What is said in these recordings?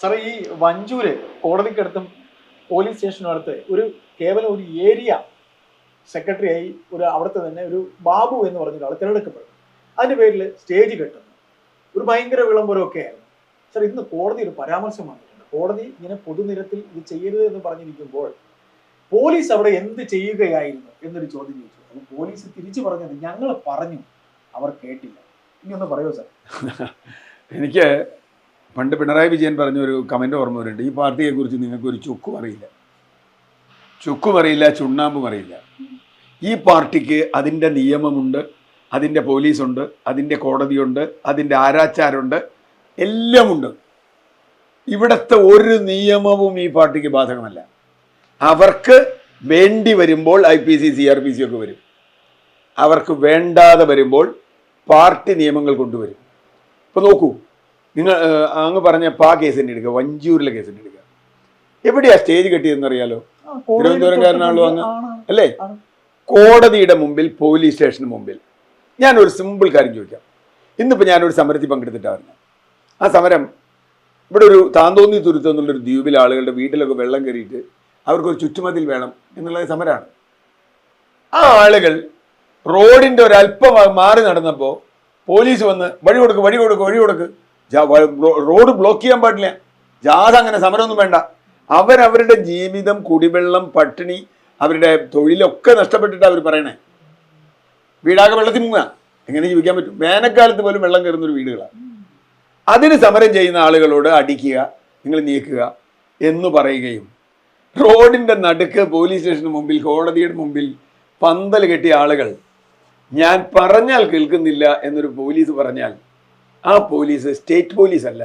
സാറേ ഈ വഞ്ചൂര് കോടതിക്കടുത്തും പോലീസ് സ്റ്റേഷനും അടുത്ത് ഒരു കേവലം ഒരു ഏരിയ സെക്രട്ടറി ആയി ഒരു അവിടുത്തെ തന്നെ ഒരു ബാബു എന്ന് പറഞ്ഞ ഒരാൾ തിരഞ്ഞെടുക്കപ്പെടും അതിന്റെ പേരിൽ സ്റ്റേജ് കെട്ടുന്നു. ഒരു ഭയങ്കര വിളംബരമൊക്കെ ആയിരുന്നു. സാർ ഇന്ന് കോടതി ഒരു പരാമർശം വന്നിട്ടുണ്ട്. കോടതി ഇങ്ങനെ പൊതുനിരത്തിൽ ഇത് ചെയ്യരുത് എന്ന് പറഞ്ഞിരിക്കുമ്പോൾ പോലീസ് അവിടെ എന്ത് ചെയ്യുകയായിരുന്നു എന്നൊരു ചോദ്യം ചോദിച്ചു. അപ്പോൾ പോലീസ് തിരിച്ചു പറഞ്ഞത് ഞങ്ങൾ പറഞ്ഞു. അവർ കേട്ടില്ല. ഇനി ഒന്ന് പറയുമോ സാർ. എനിക്ക് പണ്ട് പിണറായി വിജയൻ പറഞ്ഞ ഒരു കമന്റ് ഓർമ്മ വരുന്നുണ്ട്. ഈ പാർട്ടിയെക്കുറിച്ച് നിങ്ങൾക്കൊരു ചുക്കും അറിയില്ല ചുക്കും അറിയില്ല ചുണ്ണാമ്പും അറിയില്ല ഈ പാർട്ടിക്ക് അതിന്റെ നിയമമുണ്ട് അതിന്റെ പോലീസുണ്ട് അതിന്റെ കോടതിയുണ്ട് അതിന്റെ ആരാച്ചാരുണ്ട് എല്ലാമുണ്ട്. ഇവിടുത്തെ ഒരു നിയമവും ഈ പാർട്ടിക്ക് ബാധകമല്ല. അവർക്ക് വേണ്ടി വരുമ്പോൾ I P C C R P C ഒക്കെ വരും. അവർക്ക് വേണ്ടാതെ വരുമ്പോൾ പാർട്ടി നിയമങ്ങൾ കൊണ്ടുവരും. ഇപ്പോൾ നോക്കൂ നിങ്ങൾ അങ്ങ് പറഞ്ഞ പാ കേസിന്റെ എടുക്കുക വഞ്ചൂരിലെ കേസിന്റെ എടുക്കുക. എവിടെയാ സ്റ്റേജ് കെട്ടിയതെന്ന് അറിയാലോ? തിരുവനന്തപുരംകാരനാണല്ലോ അങ്ങ്. അല്ലേ. കോടതിയുടെ മുമ്പിൽ പോലീസ് സ്റ്റേഷന് മുമ്പിൽ. ഞാനൊരു സിമ്പിൾ കാര്യം ചോദിക്കാം. ഇന്നിപ്പോൾ ഞാനൊരു സമരത്തിൽ പങ്കെടുത്തിട്ടായിരുന്നു ആ സമരം ഇവിടെ ഒരു താന്തോന്നി തുരുത്തം എന്നുള്ളൊരു ദ്വീപിൽ ആളുകളുടെ വീട്ടിലൊക്കെ വെള്ളം കയറിയിട്ട് അവർക്കൊരു ചുറ്റുമതിൽ വേണം എന്നുള്ള സമരമാണ്. ആ ആളുകൾ റോഡിന്റെ ഒരല്പം മാറി നടന്നപ്പോൾ പോലീസ് വന്ന് വഴി കൊടുക്ക് വഴി കൊടുക്ക് വഴി കൊടുക്ക്. റോഡ് ബ്ലോക്ക് ചെയ്യാൻ പാടില്ല. ജാഥ അങ്ങനെ സമരമൊന്നും വേണ്ട. അവരവരുടെ ജീവിതം കുടിവെള്ളം പട്ടിണി അവരുടെ തൊഴിലൊക്കെ നഷ്ടപ്പെട്ടിട്ട് അവർ പറയണേ. വീടാകെ വെള്ളത്തിൽ മുങ്ങുക. എങ്ങനെ ജീവിക്കാൻ പറ്റും? വേനൽക്കാലത്ത് പോലും വെള്ളം കയറുന്ന ഒരു വീടുകളാണ് അതിന് സമരം ചെയ്യുന്ന ആളുകളോട് അടിക്കുക നിങ്ങൾ നീക്കുക എന്ന് പറയുകയും റോഡിന്റെ നടുക്ക് പോലീസ് സ്റ്റേഷന് മുമ്പിൽ കോടതിയുടെ മുമ്പിൽ പന്തൽ കെട്ടിയ ആളുകൾ ഞാൻ പറഞ്ഞാൽ കേൾക്കുന്നില്ല എന്നൊരു പോലീസ് പറഞ്ഞാൽ ആ പോലീസ് സ്റ്റേറ്റ് പോലീസ് അല്ല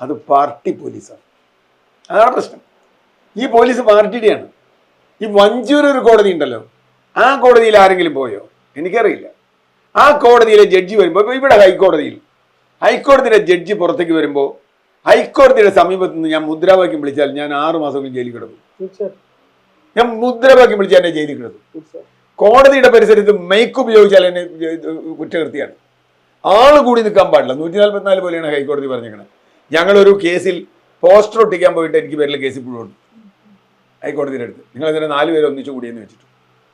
അത് പാർട്ടി പോലീസാണ്. അതാണ് പ്രശ്നം. ഈ പോലീസ് പാർട്ടിയുടെയാണ്. ഈ വഞ്ചൂർ ഒരു കോടതി ഉണ്ടല്ലോ ആ കോടതിയിൽ ആരെങ്കിലും പോയോ? എനിക്കറിയില്ല. ആ കോടതിയിലെ ജഡ്ജി വരുമ്പോൾ ഇപ്പോൾ ഇവിടെ ഹൈക്കോടതിയിൽ ഹൈക്കോടതിയിലെ ജഡ്ജി പുറത്തേക്ക് വരുമ്പോൾ ഹൈക്കോടതിയുടെ സമീപത്ത് നിന്ന് ഞാൻ മുദ്രാവാക്യം വിളിച്ചാൽ ഞാൻ ആറ് മാസം ജയിലിൽ കിടക്കും. ഞാൻ മുദ്രാവാക്യം വിളിച്ചാൽ എന്നെ ജയിലിൽ കിടക്കും. കോടതിയുടെ പരിസരത്ത് മൈക്ക് ഉപയോഗിച്ചാൽ എന്നെ കുറ്റകൃതിയാണ് ആൾ കൂടി നിൽക്കാൻ പാടില്ല. നൂറ്റി നാൽപ്പത്തിനാല് പോലെയാണ് ഹൈക്കോടതി പറഞ്ഞേക്കണത് ഞങ്ങളൊരു കേസിൽ പോസ്റ്റർ ഒട്ടിക്കാൻ പോയിട്ട് എനിക്ക് പേരിൽ കേസ് ഇപ്പോഴും ഉണ്ട്. ഹൈക്കോടതിയുടെ അടുത്ത്. നിങ്ങൾ അതിനെ നാല് പേരെ ഒന്നിച്ചു കൂടിയെന്ന് വെച്ചിട്ട്?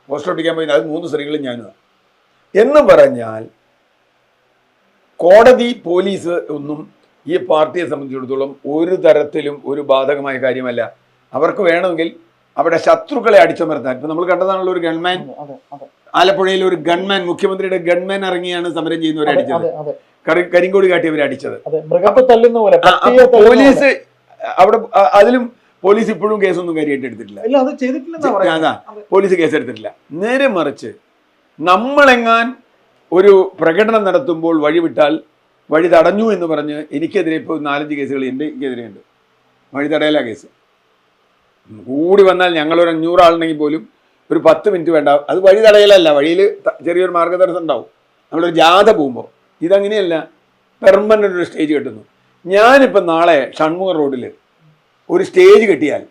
പോസ്റ്റർ ഒട്ടിക്കാൻ പോയി അത് മൂന്ന് സ്ത്രീകളും ഞാനുമാണ് എന്ന് പറഞ്ഞാൽ കോടതി പോലീസ് ഒന്നും ഈ പാർട്ടിയെ സംബന്ധിച്ചിടത്തോളം ഒരു തരത്തിലും ഒരു ബാധകമായ കാര്യമല്ല. അവർക്ക് വേണമെങ്കിൽ അവിടെ ശത്രുക്കളെ അടിച്ചമർത്താൻ. ഇപ്പം നമ്മൾ കണ്ടതാണല്ലോ ഒരു അതെ. ആലപ്പുഴയിൽ ഒരു ഗൺമാൻ മുഖ്യമന്ത്രിയുടെ ഗൺമാൻ ഇറങ്ങിയാണ് സമരം ചെയ്യുന്നവരെ അടിച്ചത്. കരിങ്കോടി കാട്ടിയവരെ അടിച്ചത്. പോലീസ് അവിടെ അതിലും പോലീസ് ഇപ്പോഴും കേസൊന്നും കാര്യമായിട്ട് എടുത്തിട്ടില്ല. അത് പോലീസ് പോലീസ് കേസെടുത്തിട്ടില്ല നേരെ മറിച്ച് നമ്മളെങ്ങാൻ ഒരു പ്രകടനം നടത്തുമ്പോൾ വഴിവിട്ടാൽ വഴി തടഞ്ഞു എന്ന് പറഞ്ഞ് എനിക്കെതിരെ ഇപ്പോൾ നാലഞ്ച് കേസുകൾ എന്റെ എനിക്കെതിരെയുണ്ട് വഴി തടയല കേസ്. കൂടി വന്നാൽ ഞങ്ങളൊരു അഞ്ഞൂറാളുണ്ടെങ്കിൽ പോലും ഒരു പത്ത് മിനിറ്റ് വേണ്ട. അത് വഴി തടയലല്ല. വഴിയിൽ ചെറിയൊരു മാർഗദർശനം ഉണ്ടാവും. നമ്മളൊരു ജാഥ പോകുമ്പോൾ. ഇതങ്ങനെയല്ല. പെർമനന്റ് ഒരു സ്റ്റേജ് കെട്ടുന്നു. ഞാനിപ്പോൾ നാളെ ഷൺമുഖ റോഡിൽ ഒരു സ്റ്റേജ് കെട്ടിയാൽ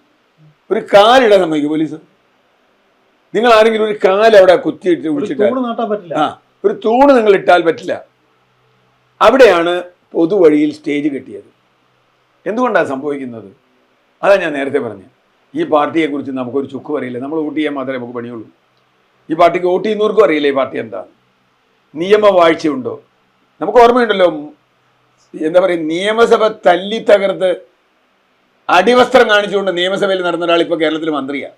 ഒരു കാലിടാൻ സമ്മതിക്കും പോലീസ്? നിങ്ങൾ ആരെങ്കിലും ഒരു കാൽ അവിടെ കുത്തിയിട്ട് വിളിച്ചിട്ട് ആ ഒരു തൂണ് നിങ്ങൾ ഇട്ടാൽ പറ്റില്ല. അവിടെയാണ് പൊതുവഴിയിൽ സ്റ്റേജ് കെട്ടിയത്. എന്തുകൊണ്ടാണ് സംഭവിക്കുന്നത്? അതാണ് ഞാൻ നേരത്തെ പറഞ്ഞത് ഈ പാർട്ടിയെക്കുറിച്ച് നമുക്കൊരു ചുക്കും അറിയില്ല നമ്മൾ വോട്ട് ചെയ്യാൻ മാത്രമേ നമുക്ക് പണിയുള്ളൂ. ഈ പാർട്ടിക്ക് വോട്ട് ചെയ്യുന്നവർക്കും അറിയില്ല ഈ പാർട്ടി എന്താണ് നിയമവാഴ്ചയുണ്ടോ നമുക്ക് ഓർമ്മയുണ്ടല്ലോ എന്താ പറയുക നിയമസഭ തല്ലി തകർത്ത് അടിവസ്ത്രം കാണിച്ചുകൊണ്ട് നിയമസഭയിൽ നടന്ന ഒരാൾ ഇപ്പോൾ കേരളത്തിൽ മന്ത്രിയാണ്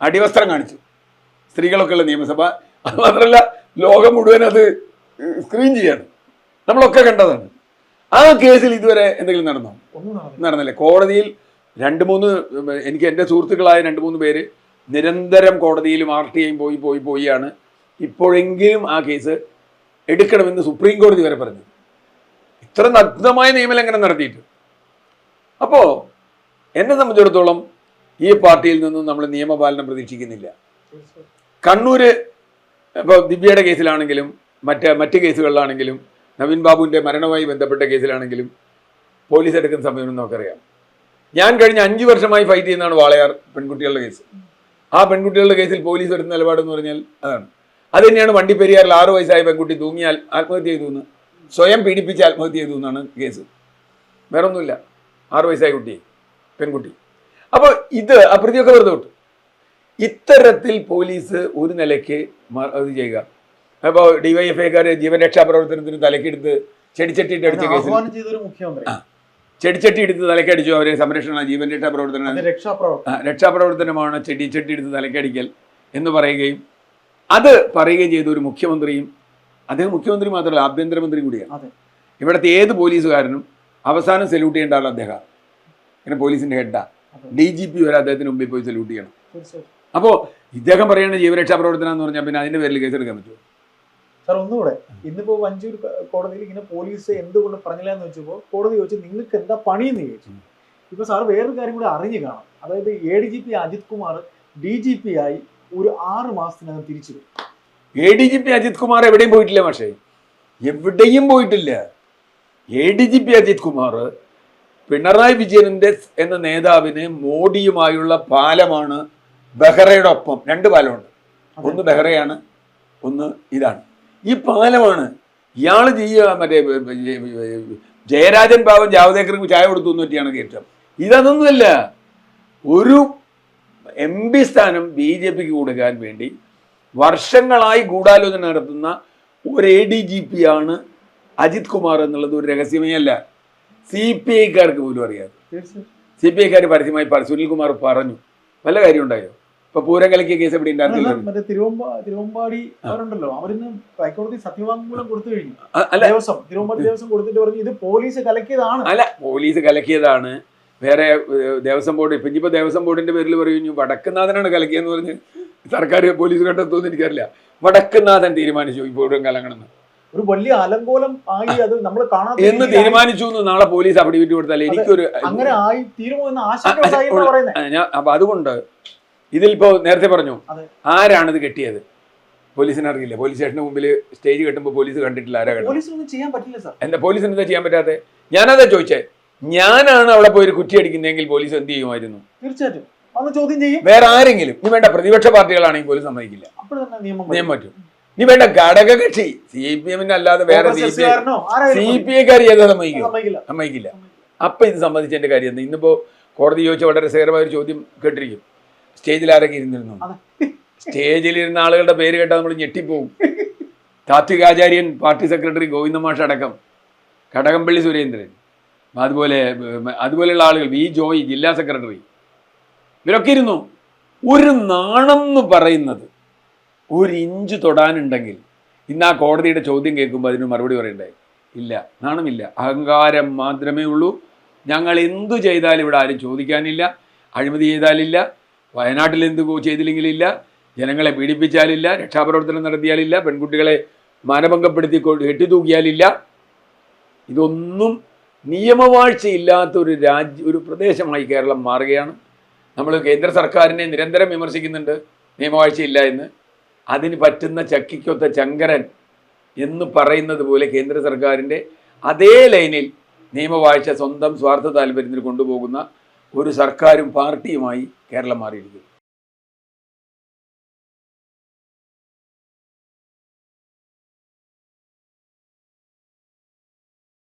അടിവസ്ത്രം കാണിച്ചു. സ്ത്രീകളൊക്കെയുള്ള നിയമസഭ. അത് മാത്രമല്ല ലോകം മുഴുവൻ അത് സ്ക്രീൻ ചെയ്യാണ്. നമ്മളൊക്കെ കണ്ടതാണ്. ആ കേസിൽ ഇതുവരെ എന്തെങ്കിലും നടന്നോ? നടന്നില്ല. കോടതിയിൽ രണ്ട് മൂന്ന് എനിക്ക് എന്റെ സുഹൃത്തുക്കളായ രണ്ട് മൂന്ന് പേര് നിരന്തരം കോടതിയിലും ആർ ടി ഐയും പോയി പോയി പോയിയാണ്. ഇപ്പോഴെങ്കിലും ആ കേസ് എടുക്കണമെന്ന് സുപ്രീം കോടതി വരെ പറഞ്ഞു. ഇത്ര നഗ്നമായ നിയമലംഘനം നടത്തിയിട്ട്. അപ്പോൾ എന്നെ സംബന്ധിച്ചിടത്തോളം ഈ പാർട്ടിയിൽ നിന്നും നമ്മൾ നിയമപാലനം പ്രതീക്ഷിക്കുന്നില്ല. കണ്ണൂര് ഇപ്പോൾ ദിവ്യയുടെ കേസിലാണെങ്കിലും മറ്റ് മറ്റ് കേസുകളിലാണെങ്കിലും നവീൻ ബാബുവിന്റെ മരണവുമായി ബന്ധപ്പെട്ട കേസിലാണെങ്കിലും പോലീസ് എടുക്കുന്ന സമയം നമുക്കറിയാം. ഞാൻ കഴിഞ്ഞ അഞ്ച് വർഷമായി ഫൈറ്റ് ചെയ്യുന്നതാണ് വാളയാർ പെൺകുട്ടികളുടെ കേസ് ആ പെൺകുട്ടികളുടെ കേസിൽ പോലീസ് എടുത്ത നിലപാടെന്ന് പറഞ്ഞാൽ അതാണ്. അത് തന്നെയാണ് വണ്ടിപ്പെരിയാറിൽ ആറു വയസ്സായ പെൺകുട്ടി തൂങ്ങിയാൽ ആത്മഹത്യ ചെയ്തു എന്ന്. സ്വയം പീഡിപ്പിച്ച് ആത്മഹത്യ ചെയ്തു എന്നാണ് കേസ് വേറെ ഒന്നുമില്ല ആറു വയസ്സായ കുട്ടി പെൺകുട്ടി. അപ്പോൾ ഇത് ആ പ്രതിയൊക്കെ വെറുതെ വിട്ടു. ഇത്തരത്തിൽ പോലീസ് ഒരു നിലയ്ക്ക് ഇത് ചെയ്യുക. അപ്പോൾ ഡിവൈഎഫ്ഐക്കാർ ജീവൻ രക്ഷാ പ്രവർത്തനത്തിന് തലക്കെടുത്ത് ചെടിച്ചട്ടിയിട്ട് അടിച്ച കേസ് ചെടിച്ചട്ടി എടുത്ത് തലക്കടിച്ചു അവരെ സംരക്ഷണ ജീവൻ രക്ഷാ പ്രവർത്തനം രക്ഷാപ്രവർത്തനമാണ് ചെടി ചെടിച്ചട്ടി എടുത്ത് തലക്കടിക്കൽ എന്ന് പറയുകയും അത് പറയുകയും ചെയ്ത ഒരു മുഖ്യമന്ത്രിയും അദ്ദേഹം മുഖ്യമന്ത്രി മാത്രമല്ല ആഭ്യന്തരമന്ത്രി കൂടിയാണ്. ഇവിടുത്തെ ഏത് പോലീസുകാരനും അവസാനം സല്യൂട്ട് ചെയ്യേണ്ട ആൾ അദ്ദേഹം. പിന്നെ പോലീസിന്റെ ഹെഡാ. ഡി ജി പി വരെ അദ്ദേഹത്തിന് മുമ്പിൽ പോയി സല്യൂട്ട് ചെയ്യണം. അപ്പോൾ ഇദ്ദേഹം പറയുന്ന ജീവരക്ഷാ പ്രവർത്തനം എന്ന് പറഞ്ഞാൽ പിന്നെ അതിന്റെ പേരിൽ കേസെടുക്കാൻ പറ്റുമോ? സാർ ഒന്നുകൂടെ. ഇന്നിപ്പോ വഞ്ചൂർ കോടതിയിൽ ഇങ്ങനെ പോലീസ് എന്തുകൊണ്ട് പറഞ്ഞില്ല എന്ന് വെച്ചപ്പോ കോടതി ചോദിച്ചു നിങ്ങൾക്ക് എന്താ പണിയെന്ന് ചോദിച്ചു. ഇപ്പൊ സാർ വേറൊരു കാര്യം കൂടെ അറിഞ്ഞു കാണാം അതായത് A D G P Ajith Kumar D G P ആയി ഒരു ആറ് മാസത്തിനകം തിരിച്ചു വരും. A D G P Ajith Kumar എവിടെയും പോയിട്ടില്ല പക്ഷേ എവിടെയും പോയിട്ടില്ല. A D G P Ajith Kumar Pinarayi വിജയന്റെ എന്ന നേതാവിന് മോഡിയുമായുള്ള പാലമാണ് ബെഹ്റയുടെ ഒപ്പം. രണ്ട് പാലമുണ്ട്. ഒന്ന് ബെഹ്റയാണ് ഒന്ന് ഇതാണ്. ഈ പാലമാണ് ഇയാൾ ചെയ്യുക മറ്റേ ജയരാജൻ പാവം ജാവദേക്കർക്ക് ചായ കൊടുത്തു എന്ന് പറ്റിയാണ് ഇതൊന്നുമല്ല. ഒരു എം പി സ്ഥാനം ബി ജെ പിക്ക് കൊടുക്കാൻ വേണ്ടി വർഷങ്ങളായി ഗൂഢാലോചന നടത്തുന്ന ഒരു എ ഡി ജി പി ആണ് അജിത് കുമാർ എന്നുള്ളത് ഒരു രഹസ്യമേ അല്ല. സി പി ഐക്കാർക്ക് പോലും അറിയാം. സി പി ഐക്കാർ പരസ്യമായി സുനിൽ സുനിൽകുമാർ പറഞ്ഞു. വല്ല കാര്യം ഉണ്ടായോ ഇപ്പൊ പൂരം കലക്കിയ കേസ് എവിടെ മറ്റേ തിരുവമ്പാ തിരുവമ്പാടി അവരുണ്ടല്ലോ. അവരിന്ന് ഹൈക്കോടതി സത്യവാങ്മൂലം കൊടുത്തു കഴിഞ്ഞു. ദിവസം തിരുവമ്പാടി ദിവസം കൊടുത്തിട്ട് പറഞ്ഞു ഇത് പോലീസ് കലക്കിയതാണ്. അല്ല പോലീസ് കലക്കിയതാണ്. വേറെ ദേവസ്വം ബോർഡ് ഇപ്പം ഇനിയിപ്പോ ദേവസ്വം ബോർഡിന്റെ പേരിൽ പറയുന്നു വടക്കുന്നാഥനാണ് കലക്കിയെന്ന് പറഞ്ഞ് സർക്കാർ പോലീസ് കണ്ടെത്തുമെന്ന് എനിക്കറിയില്ല. വടക്കുന്നാഥൻ തീരുമാനിച്ചു ഈ പൂരം കലങ്ങണമെന്ന്. ഒരു വലിയ അലങ്കോലം ആയി അത് നമ്മൾ കാണാൻ എന്ന് തീരുമാനിച്ചു എന്ന് നാളെ പോലീസ് അഫിഡവിറ്റ് കൊടുത്താലേ എനിക്കൊരു അങ്ങനെ ആയി തീരുമോ എന്ന ആശങ്ക അപ്പൊ അതുകൊണ്ട് ഇതിലിപ്പോ നേരത്തെ പറഞ്ഞു ആരാണ് ഇത് കെട്ടിയത്? പോലീസിന് അറിയില്ല? പോലീസ് സ്റ്റേഷന് മുമ്പിൽ സ്റ്റേജ് കെട്ടുമ്പോൾ പോലീസ് കണ്ടിട്ടില്ല ആരാ എന്താ പോലീസിന് എന്താ ചെയ്യാൻ പറ്റാതെ ഞാനതാ ചോദിച്ചേ ഞാനാണ് അവിടെ പോയി ഒരു കുറ്റി അടിക്കുന്നതെങ്കിൽ പോലീസ് എന്ത് ചെയ്യുമായിരുന്നു? തീർച്ചയായിട്ടും. ചോദ്യം ചെയ്യും. വേറെ ആരെങ്കിലും നീ വേണ്ട പ്രതിപക്ഷ പാർട്ടികളാണെങ്കിൽ പോലും സമ്മതിക്കില്ല. നിയമം പറ്റും നീ വേണ്ട ഘടകകക്ഷി സി പി എമ്മിന്റെ അല്ലാതെ വേറെ സി പി ഐ കാര്യം സി സമ്മതിക്കും ഐക്കാർ സമ്മതിക്കുമോ സമ്മതിക്കില്ല. സമ്മതിക്കില്ല. അപ്പൊ ഇത് സംബന്ധിച്ചതിന്റെ കാര്യം എന്താ? ഇന്നിപ്പോ കോടതി ചോദിച്ച വളരെ രസകരമായ ഒരു ചോദ്യം കേട്ടിരിക്കും. സ്റ്റേജിൽ ആരൊക്കെ ഇരുന്നിരുന്നു? സ്റ്റേജിൽ സ്റ്റേജിലിരുന്ന ആളുകളുടെ പേര് കേട്ടാൽ നമ്മൾ ഞെട്ടിപ്പോവും താത്വികാചാര്യൻ പാർട്ടി സെക്രട്ടറി ഗോവിന്ദമാഷ് അടക്കം കടകംപള്ളി സുരേന്ദ്രൻ അതുപോലെ അതുപോലെയുള്ള ആളുകൾ വി ജോയ് ജില്ലാ സെക്രട്ടറി ഇവരൊക്കെ ഇരുന്നു. ഒരു നാണം എന്ന് പറയുന്നത് ഒരു ഇഞ്ച് തൊടാനുണ്ടെങ്കിൽ ഇന്ന് ആ കോടതിയുടെ ചോദ്യം കേൾക്കുമ്പോൾ അതിന് മറുപടി പറയണ്ടേ? ഇല്ല നാണമില്ല. അഹങ്കാരം മാത്രമേ ഉള്ളൂ. ഞങ്ങൾ എന്തു ചെയ്താലും ഇവിടെ ആരും ചോദിക്കാനില്ല അഴിമതി ചെയ്താലില്ല. വയനാട്ടിൽ എന്ത് ചെയ്തില്ലെങ്കിലില്ല ജനങ്ങളെ പീഡിപ്പിച്ചാലില്ല രക്ഷാപ്രവർത്തനം നടത്തിയാലില്ല പെൺകുട്ടികളെ മാനഭംഗപ്പെടുത്തി കെട്ടിത്തൂക്കിയാലില്ല. ഇതൊന്നും നിയമവാഴ്ചയില്ലാത്ത ഒരു രാജ്യ ഒരു പ്രദേശമായി കേരളം മാറുകയാണ്. നമ്മൾ കേന്ദ്ര സർക്കാരിനെ നിരന്തരം വിമർശിക്കുന്നുണ്ട് നിയമവാഴ്ചയില്ല എന്ന്. അതിന് പറ്റുന്ന ചക്കിക്കൊത്ത ചങ്കരൻ എന്ന് പറയുന്നത് പോലെ കേന്ദ്ര സർക്കാരിന്റെ അതേ ലൈനിൽ നിയമവാഴ്ച സ്വന്തം സ്വാർത്ഥ താല്പര്യത്തിൽ കൊണ്ടുപോകുന്ന ഒരു സർക്കാരും പാർട്ടിയുമായി കേരളം മാറിയിരിക്കുന്നു.